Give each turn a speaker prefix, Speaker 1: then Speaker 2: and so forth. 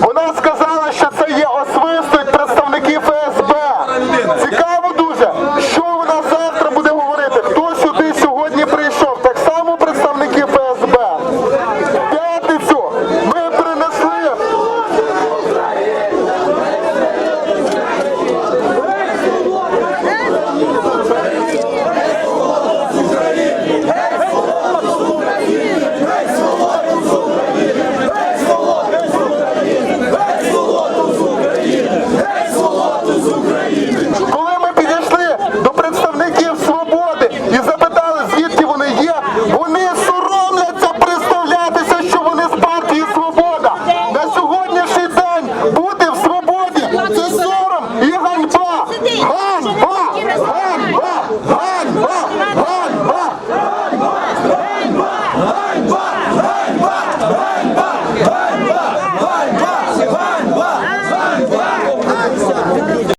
Speaker 1: Вона сказала, що це є освистують представники ФСБ. Цікаво дуже, що вона зараз. людей, що не такі Ганьба! Ганьба! Ганьба! Ганьба! Ганьба! Ганьба!